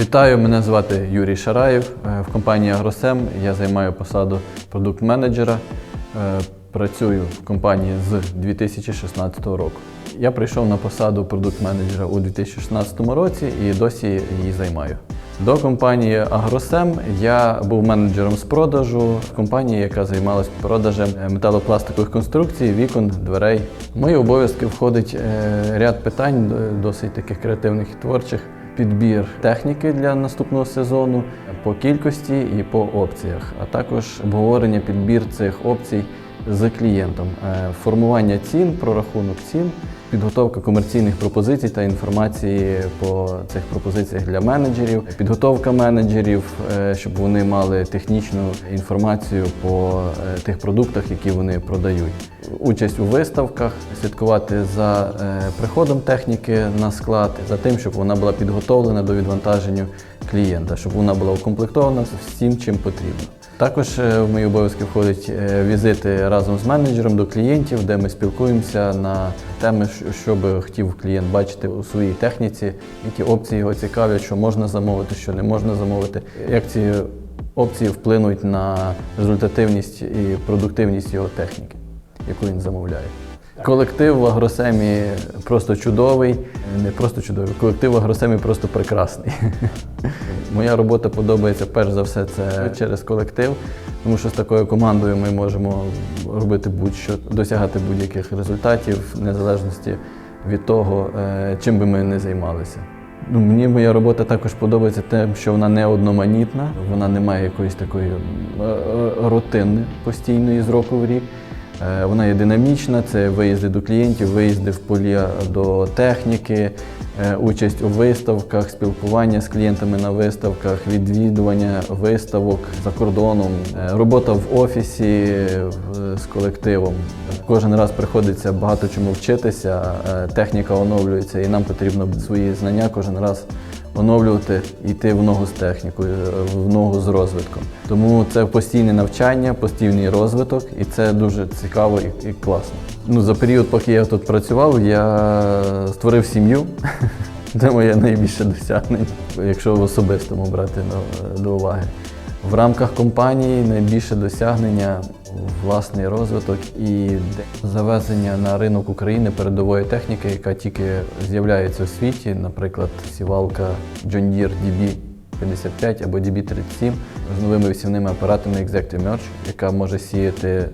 Вітаю, мене звати Юрій Шараєв. Е, В компанії Агросем я займаю посаду продукт-менеджера. Е, Працюю в компанії з 2016 року. Я прийшов на посаду продукт-менеджера у 2016 році і досі її займаю. До компанії Агросем я був менеджером з продажу компанії, яка займалась продажем е, металопластикових конструкцій, вікон, дверей. В мої обов'язки входить ряд питань, досить таких креативних і творчих. Підбір техніки для наступного сезону по кількості і по опціях, а також обговорення підбір цих опцій з клієнтом, Е, формування цін, прорахунок цін, підготовка комерційних пропозицій та інформації по цих пропозиціях для менеджерів, підготовка менеджерів, е, щоб вони мали технічну інформацію по е, тих продуктах, які вони продають. Участь у виставках, слідкувати за приходом техніки на склад, за тим, щоб вона була підготовлена до відвантаження клієнта, щоб вона була укомплектована всім, чим потрібно. Також е, в мої обов'язки входять е, візити разом з менеджером до клієнтів, де ми спілкуємося на теми, що би хотів клієнт бачити у своїй техніці, які опції його цікавлять, що можна замовити, що не можна замовити, як ці опції вплинуть на результативність і продуктивність його техніки, яку він замовляє. Колектив в Агросемі просто чудовий, не просто чудовий, колектив в Агросемі просто прекрасний. Моя робота подобається перш за все це через колектив, тому що з такою командою ми можемо робити будь-що, досягати будь-яких результатів, в незалежності від того, е, чим би ми не займалися. Ну, мені моя робота також подобається тим, що вона не одноманітна, вона не має якоїсь такої е, е, рутини постійної з року в рік. Е, Вона є динамічна, це виїзди до клієнтів, виїзди в поля до техніки, е, участь у виставках, спілкування з клієнтами на виставках, відвідування виставок за кордоном, е, робота в офісі з колективом. Кожен раз приходиться багато чому вчитися, техніка оновлюється, і нам потрібно свої знання кожен раз оновлювати, йти в ногу з технікою, е, в ногу з розвитком. Тому це постійне навчання, постійний розвиток, і це дуже цікаво і, і класно. Ну, за період, поки я тут працював, я створив сім'ю. Це моє найбільше досягнення, якщо в особистому брати до, до уваги. В рамках компанії найбільше досягнення власний розвиток і завезення на ринок України передової техніки, яка тільки з'являється у світі, наприклад, сівалка John Deere DB 55 або DB 37 з новими висівними апаратами Executive Merge, яка може сіяти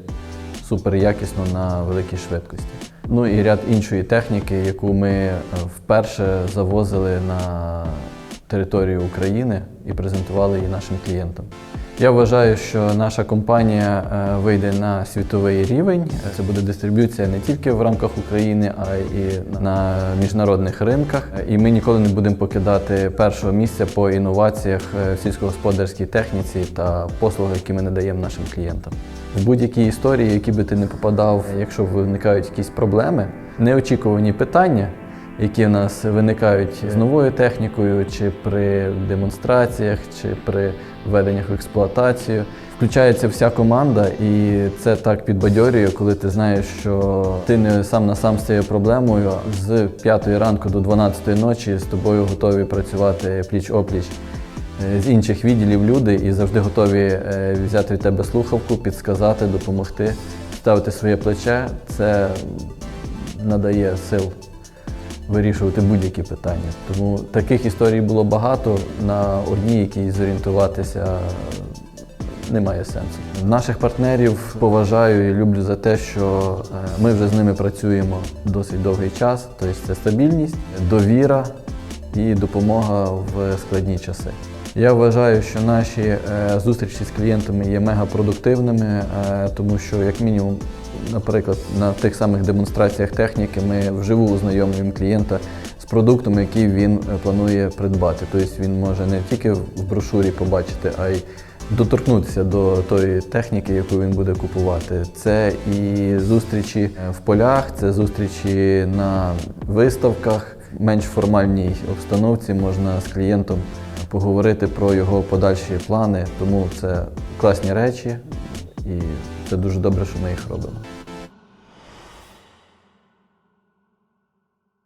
супер якісно на великій швидкості. Ну і ряд іншої техніки, яку ми е, вперше завозили на територію України і презентували її нашим клієнтам. Я вважаю, що наша компанія е, вийде на світовий рівень. Це буде дистриб'юція не тільки в рамках України, а й на міжнародних ринках. І ми ніколи не будемо покидати першого місця по інноваціях е, в сільськогосподарській техніці та послугах, які ми надаємо нашим клієнтам. В будь-якій історії, які би ти не попадав, якщо виникають якісь проблеми, неочікувані питання, які в нас виникають з новою технікою, чи при демонстраціях, чи при введеннях в експлуатацію. Включається вся команда, і це так підбадьорює, коли ти знаєш, що ти не сам на сам з цією проблемою. З 5 ранку до 12 ночі з тобою готові працювати пліч опліч е, з інших відділів люди і завжди готові е, взяти від тебе слухавку, підсказати, допомогти, ставити своє плече. Це надає сил вирішувати будь-які питання. Тому таких історій було багато. На одній, якій зорієнтуватися немає сенсу. Наших партнерів поважаю і люблю за те, що е, ми вже з ними працюємо досить довгий час. Тобто це стабільність, довіра і допомога в складні часи. Я вважаю, що наші е, зустрічі з клієнтами є мегапродуктивними, е, тому що, як мінімум, наприклад, на тих самих демонстраціях техніки ми вживу ознайомлюємо клієнта з продуктом, який він е, планує придбати. Тобто він може не тільки в брошурі побачити, а й доторкнутися до тої техніки, яку він буде купувати. Це і зустрічі е, в полях, це зустрічі на виставках, менш формальній обстановці можна з клієнтом поговорити про його подальші плани. Тому це класні речі, і це дуже добре, що ми їх робимо.